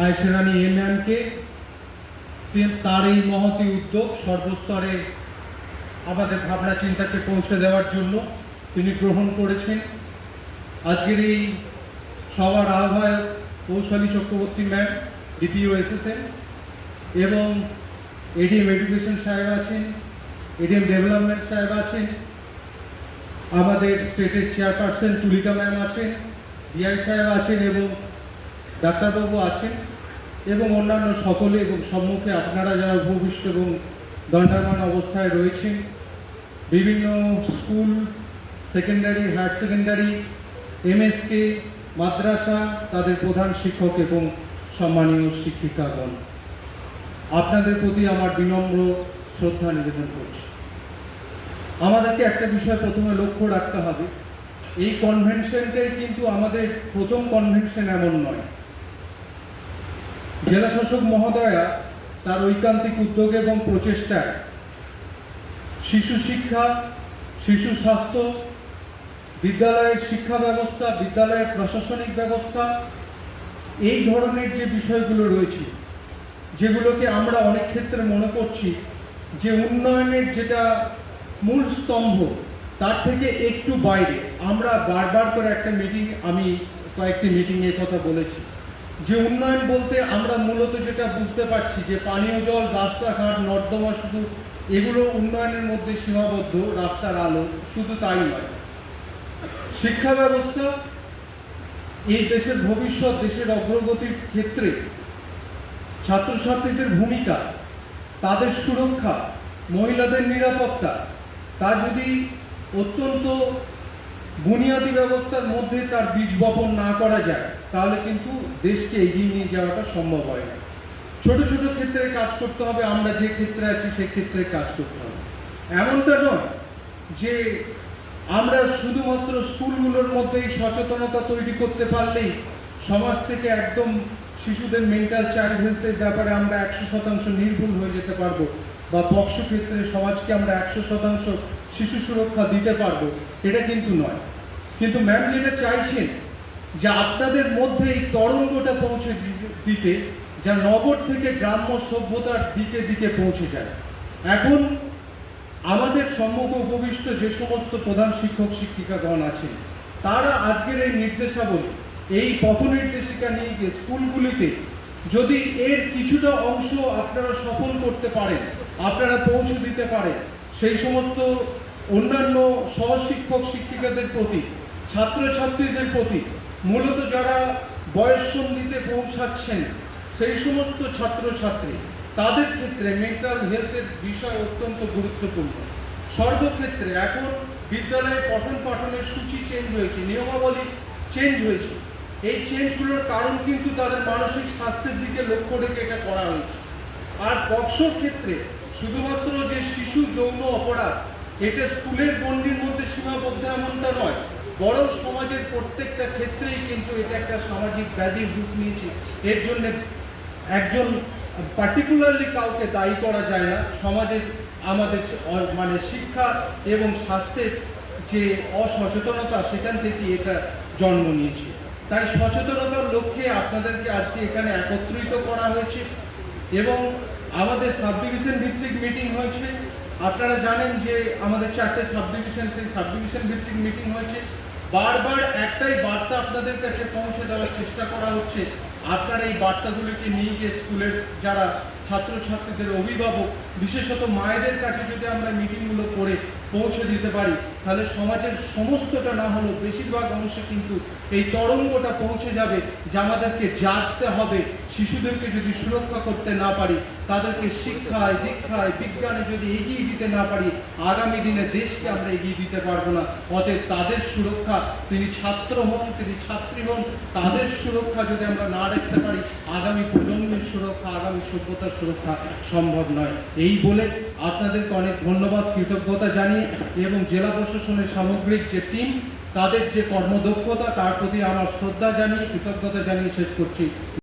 রানী M এমকে তার এই মহতি উদ্যোগ সর্বস্তরে আমাদের ভাবনা চিন্তাকে পৌঁছে দেওয়ার জন্য তিনি গ্রহণ করেছেন। আজকের এই সবার আহ্বায়ক Koushali Chakraborty ma'am, DPO SSN এবং এডিএম এডুকেশন সাহেব আছেন, এডিএম ডেভেলপমেন্ট সাহেব আছেন, আমাদের স্টেটের চেয়ারপারসন তুলিকা ম্যাম আছেন, ডিআই সাহেব আছেন এবং ডাক্তারবাবু আছেন এবং অন্যান্য সকলে এবং সম্মুখে আপনারা যারা উপবিষ্ট এবং দণ্ডায়মান অবস্থায় রয়েছেন, বিভিন্ন school, secondary, higher secondary MSK মাদ্রাসা, তাদের প্রধান শিক্ষক এবং সম্মানীয় শিক্ষিকাগণ, আপনাদের প্রতি আমার বিনম্র শ্রদ্ধা নিবেদন করছি। আমাদেরকে একটা বিষয় প্রথমে লক্ষ্য রাখতে হবে। এই কনভেনশনটাই কিন্তু আমাদের প্রথম কনভেনশন এমন নয়। জেলা শাসক মহোদয়া তার ঐকান্তিক উদ্যোগ এবং প্রচেষ্টায় শিশু শিক্ষা, শিশু স্বাস্থ্য, বিদ্যালয়ের শিক্ষা ব্যবস্থা, বিদ্যালয়ের প্রশাসনিক ব্যবস্থা, এই ধরনের যে বিষয়গুলো রয়েছে, যেগুলোকে আমরা অনেক ক্ষেত্রে মনে করছি যে উন্নয়নের যেটা মূল স্তম্ভ, তার থেকে একটু বাইরে। আমরা বারবার করে একটা মিটিং আমি কয়েকটি মিটিংয়ে কথা বলেছি। যে উন্নয়ন বলতে আমরা মূলত যেটা বুঝতে পারছি যে পানীয় জল, রাস্তাঘাট, নর্দমা শুধু এগুলো উন্নয়নের মধ্যে সীমাবদ্ধ, রাস্তার আলো শুধু তাই নয়। শিক্ষা ব্যবস্থা এই দেশের ভবিষ্যৎ, দেশের অগ্রগতির ক্ষেত্রে ছাত্রছাত্রীদের ভূমিকা, তাদের সুরক্ষা, মহিলাদের নিরাপত্তা, তা যদি অত্যন্ত বুনিয়াদী ব্যবস্থার মধ্যে তার বীজ বপন না করা যায় তাহলে কিন্তু দেশকে এগিয়ে নিয়ে যাওয়াটা সম্ভব হয় না। ছোট ছোট ক্ষেত্রে কাজ করতে হবে, আমরা যে ক্ষেত্রে আছি সেই ক্ষেত্রে কাজ করতে হবে। এমনটা নয় যে আমরা শুধুমাত্র স্কুলগুলোর মধ্যেই সচেতনতা তৈরি করতে পারলেই সমাজ থেকে একদম শিশুদের মেন্টাল চাইল্ড হেলথের ব্যাপারে আমরা একশো শতাংশ নির্ভুল হয়ে যেতে পারব বা পক্ষ ক্ষেত্রে সমাজকে আমরা একশো শতাংশ শিশু সুরক্ষা দিতে পারব, এটা কিন্তু নয়। কিন্তু ম্যাম যেটা চাইছেন যে আপনাদের মধ্যে এই তরঙ্গটা পৌঁছে দিতে, যা নগর থেকে গ্রাম্য সভ্যতার দিকে দিকে পৌঁছে যায়। এখন আমাদের সম্মুখ উপবিষ্ট যে সমস্ত প্রধান শিক্ষক, শিক্ষিকাগণ আছেন, তারা আজকের এই নির্দেশাবলী, এই পথ নির্দেশিকা নিয়ে গিয়ে স্কুলগুলিতে যদি এর কিছুটা অংশ আপনারা সফল করতে পারেন, আপনারা পৌঁছে দিতে পারেন, সেই সমস্ত অন্যান্য সহশিক্ষক, শিক্ষিকাদের প্রতি, ছাত্রছাত্রীদের প্রতি মূলত যারা বয়ঃসন্ধিতে পৌঁছাচ্ছেন, সেই সমস্ত ছাত্রছাত্রী, তাদের ক্ষেত্রে মেন্টাল হেলথের বিষয় অত্যন্ত গুরুত্বপূর্ণ। সর্বক্ষেত্রে এখন বিদ্যালয়ে পঠন পাঠনের সূচি চেঞ্জ হয়েছে, নিয়মাবলী চেঞ্জ হয়েছে। এই চেঞ্জগুলোর কারণ কিন্তু তাদের মানসিক স্বাস্থ্যের দিকে লক্ষ্য রেখে এটা করা হয়েছে। আর পক্সোর ক্ষেত্রে শুধুমাত্র যে শিশু যৌন অপরাধ, এটা স্কুলের গণ্ডির মধ্যে সীমাবদ্ধ এমনটা নয় বরং সমাজের প্রত্যেকটা ক্ষেত্রেই কিন্তু এটা একটা সামাজিক ব্যাধির রূপ নিয়েছে। এর জন্য একজন পার্টিকুলারলি কাউকে দায়ী করা যায় না। সমাজের আমাদের মানে শিক্ষা এবং স্বাস্থ্যের যে অসচেতনতা, সেখান থেকে এটা জন্ম নিয়েছে। তাই সচেতনতার লক্ষ্যে আপনাদেরকে আজকে এখানে একত্রিত করা হয়েছে এবং আমাদের সাব ডিভিশন ভিত্তিক মিটিং হয়েছে। আপনারা জানেন যে আমাদের চারটে সাব ডিভিশন সেই সাব ডিভিশন ভিত্তিক মিটিং হয়েছে। বারবার একটাই বার্তা আপনাদের কাছে পৌঁছে দেওয়ার চেষ্টা করা হচ্ছে। আপনারা এই বার্তাগুলিকে নিয়ে গিয়ে স্কুলের যারা ছাত্রছাত্রীদের অভিভাবক, বিশেষত মায়েদের কাছে যদি আমরা মিটিংগুলো করে পৌঁছে দিতে পারি, তাহলে সমাজের সমস্তটা না হলেও বেশিরভাগ অংশে কিন্তু এই তরঙ্গটা পৌঁছে যাবে যে আমাদেরকে জাগতে হবে শিশুদেরকে যদি সুরক্ষা করতে না পারি, তাদেরকে শিক্ষায়, দীক্ষায়, বিজ্ঞানে যদি এগিয়ে দিতে না পারি, আগামী দিনে দেশকে আমরা এগিয়ে দিতে পারব না। অতএব তাদের সুরক্ষা, তিনি ছাত্র হন, তিনি ছাত্রী হন, তাদের সুরক্ষা যদি আমরা না রাখতে পারি, আগামী প্রজন্মের সুরক্ষা, আগামী সভ্যতার সুরক্ষা সম্ভব নয়। এই বলে আপনাদেরকে অনেক ধন্যবাদ, কৃতজ্ঞতা জানিয়ে, এবং জেলা প্রশাসনের সামগ্রিক যে টিম, তাদের যে কর্মদক্ষতা, তার প্রতি আমার শ্রদ্ধা জানিয়ে, কৃতজ্ঞতা জানিয়ে শেষ করছি।